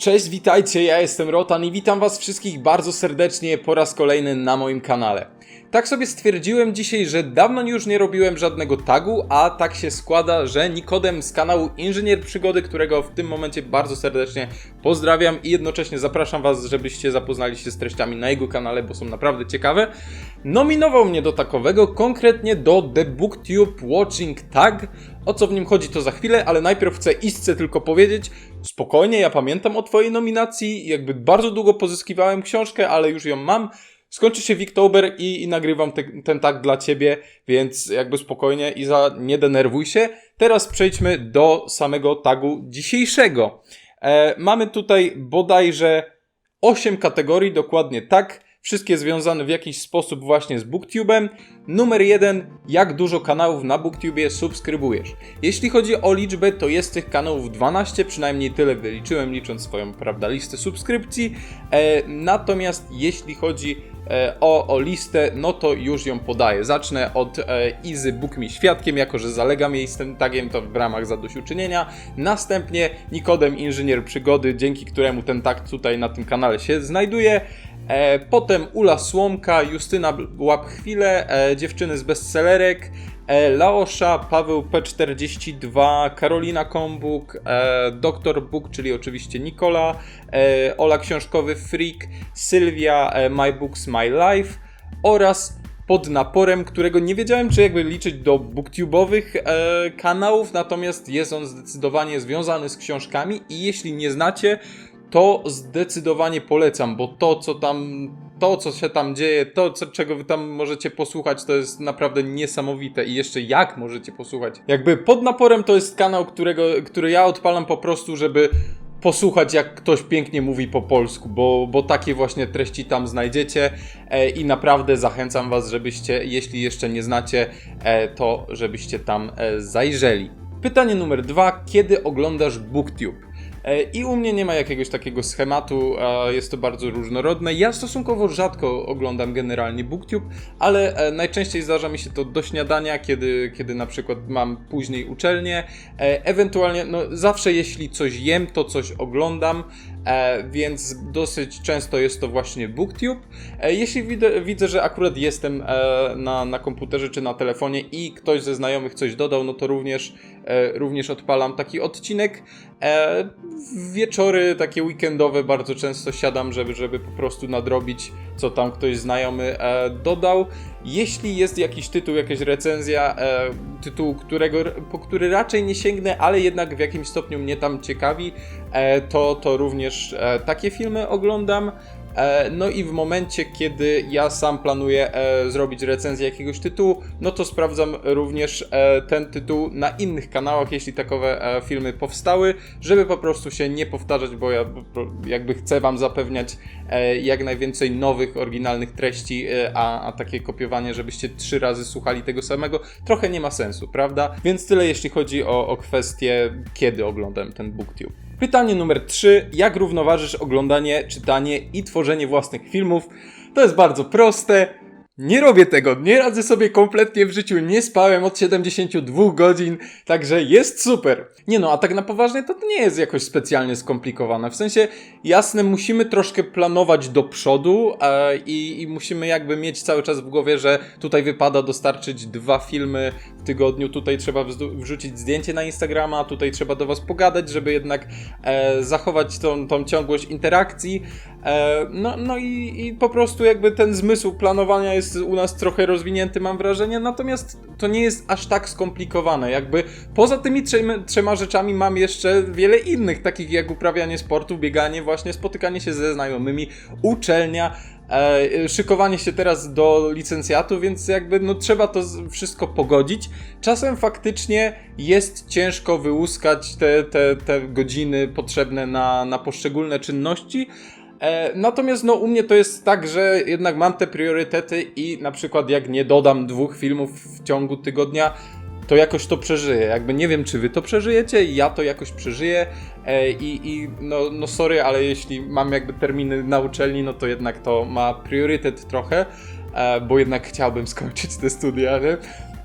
Cześć, witajcie, ja jestem Rotan i witam was wszystkich bardzo serdecznie po raz kolejny na moim kanale. Tak sobie stwierdziłem dzisiaj, że dawno już nie robiłem żadnego tagu, a tak się składa, że Nikodem z kanału Inżynier Przygody, którego w tym momencie bardzo serdecznie pozdrawiam i jednocześnie zapraszam was, żebyście zapoznali się z treściami na jego kanale, bo są naprawdę ciekawe, nominował mnie do takowego, konkretnie do The BookTube Watching Tag. O co w nim chodzi to za chwilę, ale najpierw chcę Isce tylko powiedzieć, spokojnie, ja pamiętam o twojej nominacji, jakby bardzo długo pozyskiwałem książkę, ale już ją mam. Skończy się Wiktober i, i nagrywam te, ten tag dla ciebie, więc jakby spokojnie Iza, nie denerwuj się. Teraz przejdźmy do samego tagu dzisiejszego. E, mamy tutaj bodajże 8 kategorii, dokładnie tak. Wszystkie związane w jakiś sposób właśnie z BookTube'em. Numer jeden, jak dużo kanałów na BookTubie subskrybujesz? Jeśli chodzi o liczbę, to jest tych kanałów 12, przynajmniej tyle wyliczyłem, licząc swoją, prawda, listę subskrypcji. E, natomiast jeśli chodzi e, o, o listę, no to już ją podaję. Zacznę od e, Izy Bóg mi świadkiem, jako że zalegam jej z tym tagiem, to w ramach zadośćuczynienia. Następnie Nikodem Inżynier Przygody, dzięki któremu ten tag tutaj na tym kanale się znajduje. E, potem Ula Słomka, Justyna Łapchwile, e, dziewczyny z bestsellerek, e, Laosza, Paweł P42, Karolina Kombuk, Dr. Book, czyli oczywiście Nikola, Ola Książkowy Freak, Sylwia, My Books, My Life oraz pod naporem, którego nie wiedziałem, czy jakby liczyć do booktube'owych e, kanałów, natomiast jest on zdecydowanie związany z książkami i jeśli nie znacie, to zdecydowanie polecam, bo to, co tam, to, co się tam dzieje, to, co, czego wy tam możecie posłuchać, to jest naprawdę niesamowite i jeszcze jak możecie posłuchać. Jakby pod naporem to jest kanał, którego, który ja odpalam po prostu, żeby posłuchać, jak ktoś pięknie mówi po polsku, bo, bo takie właśnie treści tam znajdziecie e, i naprawdę zachęcam Was, żebyście, jeśli jeszcze nie znacie, e, to żebyście tam e, zajrzeli. Pytanie numer dwa. Kiedy oglądasz BookTube? E, I u mnie nie ma jakiegoś takiego schematu, a jest to bardzo różnorodne. Ja stosunkowo rzadko oglądam generalnie BookTube, ale e, najczęściej zdarza mi się to do śniadania, kiedy, kiedy na przykład mam później uczelnię. E, Ewentualnie, no zawsze jeśli coś jem, to coś oglądam, więc dosyć często jest to właśnie BookTube. Jeśli widzę, widzę że akurat jestem na, na komputerze czy na telefonie i ktoś ze znajomych coś dodał, no to również, również odpalam taki odcinek. E, wieczory takie weekendowe bardzo często siadam, żeby, żeby po prostu nadrobić, co tam ktoś znajomy e, dodał. Jeśli jest jakiś tytuł, jakaś recenzja, e, tytuł, którego, po który raczej nie sięgnę, ale jednak w jakimś stopniu mnie tam ciekawi, e, to, to również e, takie filmy oglądam. E, No i w momencie, kiedy ja sam planuję e, zrobić recenzję jakiegoś tytułu, no to sprawdzam również e, ten tytuł na innych kanałach, jeśli takowe filmy powstały, żeby po prostu się nie powtarzać, bo ja jakby chcę Wam zapewniać jak najwięcej nowych, oryginalnych treści, a, a takie kopiowanie, żebyście trzy razy słuchali tego samego, trochę nie ma sensu, prawda? Więc tyle jeśli chodzi o, o kwestię, kiedy oglądam ten BookTube. Pytanie numer 3. Jak równoważysz oglądanie, czytanie i tworzenie własnych filmów? To jest bardzo proste. Nie robię tego, nie radzę sobie kompletnie w życiu, nie spałem od 72 godzin, także jest super. Nie no, a tak na poważnie to nie jest jakoś specjalnie skomplikowane. W sensie, jasne, musimy troszkę planować do przodu e, i, i musimy jakby mieć cały czas w głowie, że tutaj wypada dostarczyć dwa filmy w tygodniu, tutaj trzeba wrzucić zdjęcie na Instagrama, tutaj trzeba do Was pogadać, żeby jednak e, zachować tą, tą ciągłość interakcji. E, no no i, i po prostu jakby ten zmysł planowania jest u nas trochę rozwinięty, mam wrażenie, natomiast to nie jest aż tak skomplikowane. Jakby poza tymi trzema, trzema rzeczami mam jeszcze wiele innych, takich jak uprawianie sportu, bieganie, właśnie spotykanie się ze znajomymi, uczelnia, e, szykowanie się teraz do licencjatu, więc jakby no trzeba to wszystko pogodzić. Czasem faktycznie jest ciężko wyłuskać te, te, te godziny potrzebne na, na poszczególne czynności. E, natomiast no u mnie to jest tak, że jednak mam te priorytety i na przykład jak nie dodam dwóch filmów w ciągu tygodnia, to jakoś to przeżyję. Jakby nie wiem, czy wy to przeżyjecie, ja to jakoś przeżyję e, i, i no, no sorry, ale jeśli mam jakby terminy na uczelni, no to jednak to ma priorytet trochę, e, bo jednak chciałbym skończyć te studia, nie?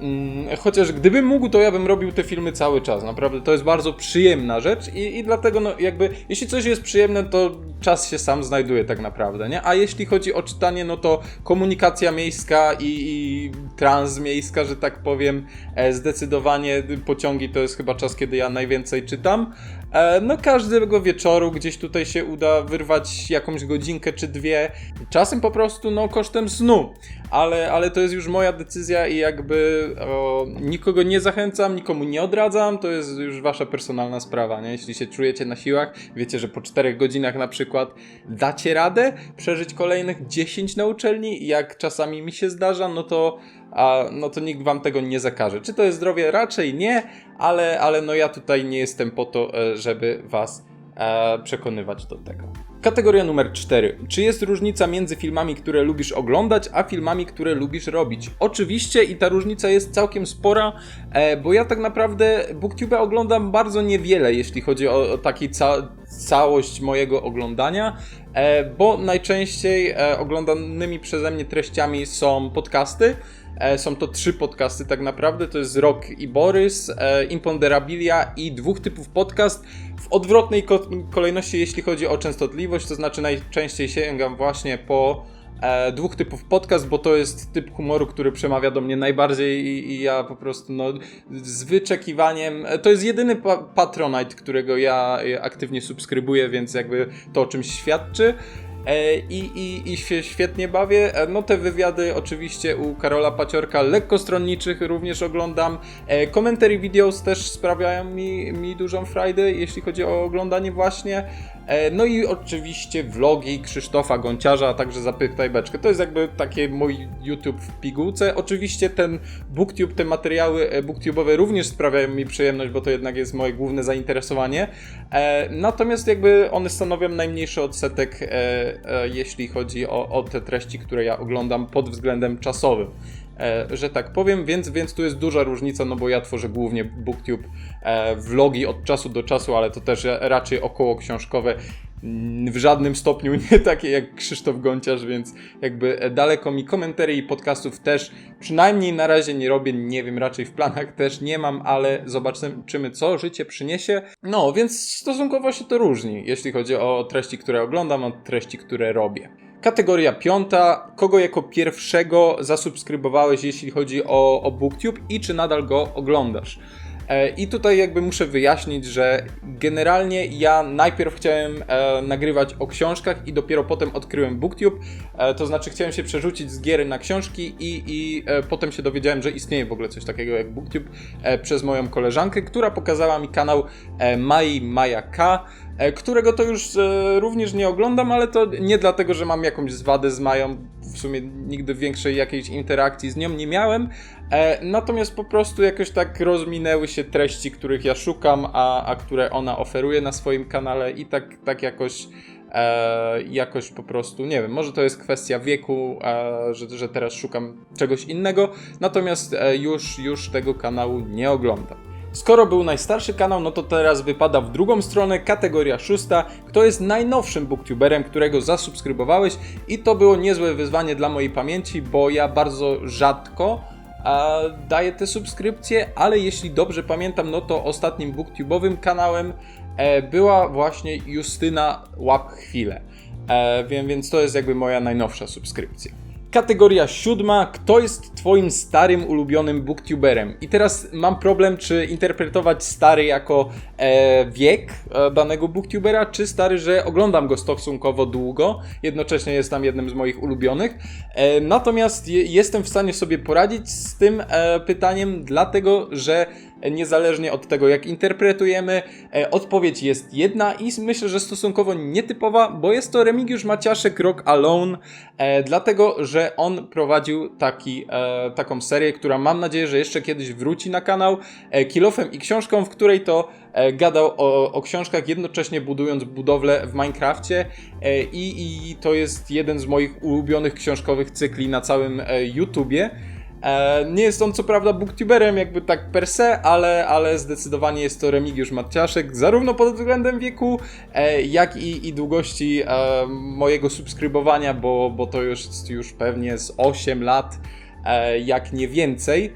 Mm, Chociaż gdybym mógł, to ja bym robił te filmy cały czas. Naprawdę to jest bardzo przyjemna rzecz i, i dlatego, no jakby, jeśli coś jest przyjemne, to czas się sam znajduje tak naprawdę, nie? A jeśli chodzi o czytanie, no to komunikacja miejska i, i transmiejska, że tak powiem, e, zdecydowanie pociągi to jest chyba czas, kiedy ja najwięcej czytam. E, No każdego wieczoru gdzieś tutaj się uda wyrwać jakąś godzinkę czy dwie. Czasem po prostu no kosztem snu. Ale, ale to jest już moja decyzja i jakby o, nikogo nie zachęcam, nikomu nie odradzam, to jest już wasza personalna sprawa, nie? Jeśli się czujecie na siłach, wiecie, że po 4 godzinach na przykład dacie radę przeżyć kolejnych 10 na uczelni, jak czasami mi się zdarza, no to a, no to nikt wam tego nie zakaże. Czy to jest zdrowie? Raczej nie, ale, ale no ja tutaj nie jestem po to, e, żeby was e, przekonywać do tego. Kategoria numer 4. Czy jest różnica między filmami, które lubisz oglądać, a filmami, które lubisz robić? Oczywiście i ta różnica jest całkiem spora, e, bo ja tak naprawdę BookTube oglądam bardzo niewiele, jeśli chodzi o, o ca całość mojego oglądania, bo najczęściej oglądanymi przeze mnie treściami są podcasty. E, Są to trzy podcasty tak naprawdę, to jest Rok i Borys, e, Imponderabilia i dwóch typów podcast w odwrotnej ko- kolejności jeśli chodzi o częstotliwość, to znaczy najczęściej sięgam właśnie po e, dwóch typów podcast, bo to jest typ humoru, który przemawia do mnie najbardziej i, i ja po prostu no, z wyczekiwaniem, to jest jedyny pa- Patronite, którego ja aktywnie subskrybuję, więc jakby to o czymś świadczy. E, I, i, I się świetnie bawię. E, No te wywiady oczywiście u Karola Paciorka lekko stronniczych również oglądam. E, Commentary videos też sprawiają mi, mi dużą frajdę, jeśli chodzi o oglądanie właśnie. E, No i oczywiście vlogi Krzysztofa Gąciarza, a także Zapytaj Beczkę. To jest jakby takie mój YouTube w pigułce. Oczywiście ten BookTube, te materiały e, booktube'owe również sprawiają mi przyjemność, bo to jednak jest moje główne zainteresowanie. E, Natomiast jakby one stanowią najmniejszy odsetek, jeśli chodzi o, o te treści, które ja oglądam pod względem czasowym. E, że tak powiem, więc, więc tu jest duża różnica, no bo ja tworzę głównie BookTube e, vlogi od czasu do czasu, ale to też raczej około książkowe. Mm, W żadnym stopniu nie takie jak Krzysztof Gąciarz, więc jakby e, daleko mi komentarzy i podcastów też przynajmniej na razie nie robię, nie wiem, raczej w planach też nie mam, ale zobaczymy co życie przyniesie. No, więc stosunkowo się to różni, jeśli chodzi o treści, które oglądam, od treści, które robię. Kategoria piąta. Kogo jako pierwszego zasubskrybowałeś, jeśli chodzi o, o BookTube i czy nadal go oglądasz? E, I tutaj jakby muszę wyjaśnić, że generalnie ja najpierw chciałem e, nagrywać o książkach i dopiero potem odkryłem BookTube. E, to znaczy chciałem się przerzucić z gier na książki i, i e, potem się dowiedziałem, że istnieje w ogóle coś takiego jak BookTube e, przez moją koleżankę, która pokazała mi kanał e, Mai Maja K którego to już e, również nie oglądam, ale to nie dlatego, że mam jakąś zwadę z Mają. W sumie nigdy większej jakiejś interakcji z nią nie miałem. E, natomiast po prostu jakoś tak rozminęły się treści, których ja szukam, a, a które ona oferuje na swoim kanale i tak, tak jakoś. E, jakoś po prostu, nie wiem, może to jest kwestia wieku, e, że, że teraz szukam czegoś innego, natomiast e, już, już tego kanału nie oglądam. Skoro był najstarszy kanał, no to teraz wypada w drugą stronę kategoria szósta. Kto jest najnowszym booktuberem, którego zasubskrybowałeś? I to było niezłe wyzwanie dla mojej pamięci, bo ja bardzo rzadko a, daję te subskrypcje, ale jeśli dobrze pamiętam, no to ostatnim booktubowym kanałem e, była właśnie Justyna Łap Chwilę. E, więc to jest jakby moja najnowsza subskrypcja. Kategoria siódma. Kto jest twoim starym, ulubionym booktuberem? I teraz mam problem, czy interpretować stary jako e, wiek e, danego booktubera, czy stary, że oglądam go stosunkowo długo, jednocześnie jest tam jednym z moich ulubionych. E, natomiast je, jestem w stanie sobie poradzić z tym e, pytaniem, dlatego że niezależnie od tego, jak interpretujemy, e, odpowiedź jest jedna i myślę, że stosunkowo nietypowa, bo jest to Remigiusz Maciaszek Rock Alone, dlatego, że on prowadził taki, e, taką serię, która mam nadzieję, że jeszcze kiedyś wróci na kanał, e, Kilofem i książką, w której to e, gadał o, o książkach, jednocześnie budując budowlę w Minecrafcie e, i, i to jest jeden z moich ulubionych książkowych cykli na całym e, YouTubie. E, nie jest on co prawda booktuberem jakby tak per se, ale, ale zdecydowanie jest to Remigiusz Matciaszek, zarówno pod względem wieku, e, jak i, i długości e, mojego subskrybowania, bo, bo to już, już pewnie z 8 lat, jak nie więcej.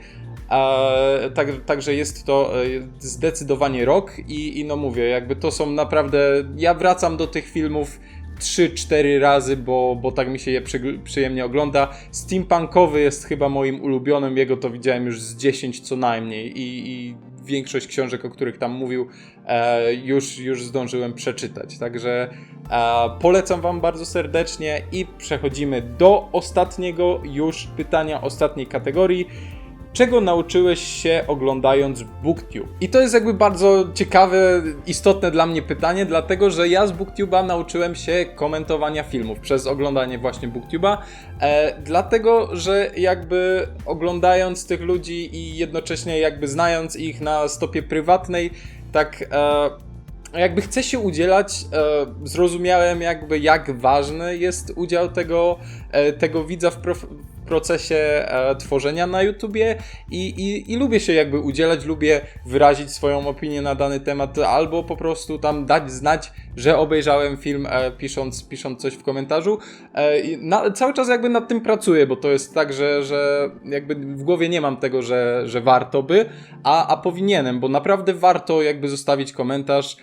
Tak, także jest to zdecydowanie rok i, i no mówię, jakby to są naprawdę. Ja wracam do tych filmów 3-4 razy, bo, bo tak mi się je przy, przyjemnie ogląda. Steampunkowy jest chyba moim ulubionym, jego to widziałem już z 10 co najmniej i, i większość książek, o których tam mówił, e, już, już zdążyłem przeczytać. Także e, polecam Wam bardzo serdecznie i przechodzimy do ostatniego już pytania, ostatniej kategorii. Czego nauczyłeś się oglądając BookTube? I to jest jakby bardzo ciekawe, istotne dla mnie pytanie, dlatego że ja z BookTube'a nauczyłem się komentowania filmów przez oglądanie właśnie BookTube'a, e, dlatego że jakby oglądając tych ludzi i jednocześnie jakby znając ich na stopie prywatnej, tak e, jakby chcę się udzielać, e, zrozumiałem jakby jak ważny jest udział tego, e, tego widza w, prof- procesie e, tworzenia na YouTubie i, i, i lubię się jakby udzielać, lubię wyrazić swoją opinię na dany temat albo po prostu tam dać znać, że obejrzałem film e, pisząc, pisząc coś w komentarzu. E, na, cały czas jakby nad tym pracuję, bo to jest tak, że, że jakby w głowie nie mam tego, że, że warto by, a, a powinienem, bo naprawdę warto jakby zostawić komentarz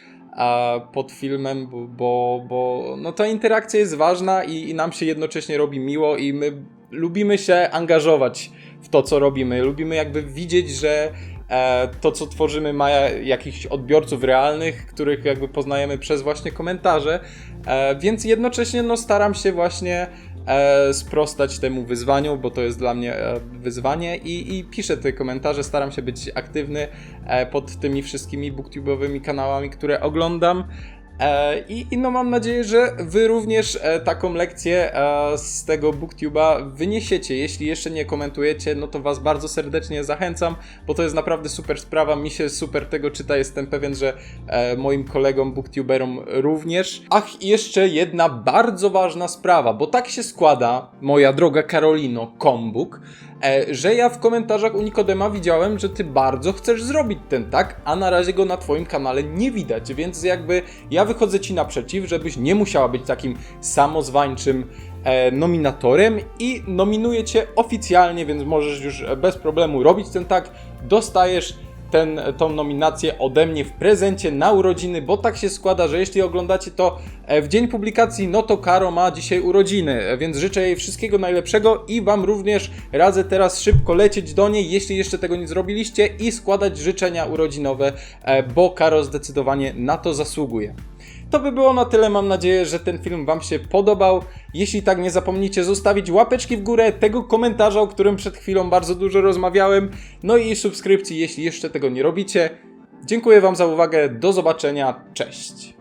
pod filmem, bo, bo, bo no ta interakcja jest ważna i, i nam się jednocześnie robi miło i my lubimy się angażować w to, co robimy. Lubimy jakby widzieć, że e, to, co tworzymy, ma jakichś odbiorców realnych, których jakby poznajemy przez właśnie komentarze, e, więc jednocześnie no, staram się właśnie e, sprostać temu wyzwaniu, bo to jest dla mnie wyzwanie i, i piszę te komentarze, staram się być aktywny pod tymi wszystkimi booktube'owymi kanałami, które oglądam. E, I, I no mam nadzieję, że wy również e, taką lekcję e, z tego booktube'a wyniesiecie. Jeśli jeszcze nie komentujecie, no to was bardzo serdecznie zachęcam, bo to jest naprawdę super sprawa. Mi się super tego czyta, jestem pewien, że moim kolegom booktuberom również. Ach, jeszcze jedna bardzo ważna sprawa, bo tak się składa, moja droga Karolino Kombuk, że ja w komentarzach u Nikodema widziałem, że ty bardzo chcesz zrobić ten tak, a na razie go na twoim kanale nie widać, więc jakby ja wychodzę ci naprzeciw, żebyś nie musiała być takim samozwańczym e, nominatorem i nominuję cię oficjalnie, więc możesz już e, bez problemu robić ten tak, dostajesz ten, tą nominację ode mnie w prezencie na urodziny, bo tak się składa, że jeśli oglądacie to e, w dzień publikacji, no to Karo ma dzisiaj urodziny, e, więc życzę jej wszystkiego najlepszego i Wam również radzę teraz szybko lecieć do niej, jeśli jeszcze tego nie zrobiliście i składać życzenia urodzinowe, e, bo Karo zdecydowanie na to zasługuje. To by było na tyle. Mam nadzieję, że ten film Wam się podobał. Jeśli tak, nie zapomnijcie zostawić łapeczki w górę, tego komentarza, o którym przed chwilą bardzo dużo rozmawiałem, no i subskrypcji, jeśli jeszcze tego nie robicie. Dziękuję Wam za uwagę. Do zobaczenia. Cześć.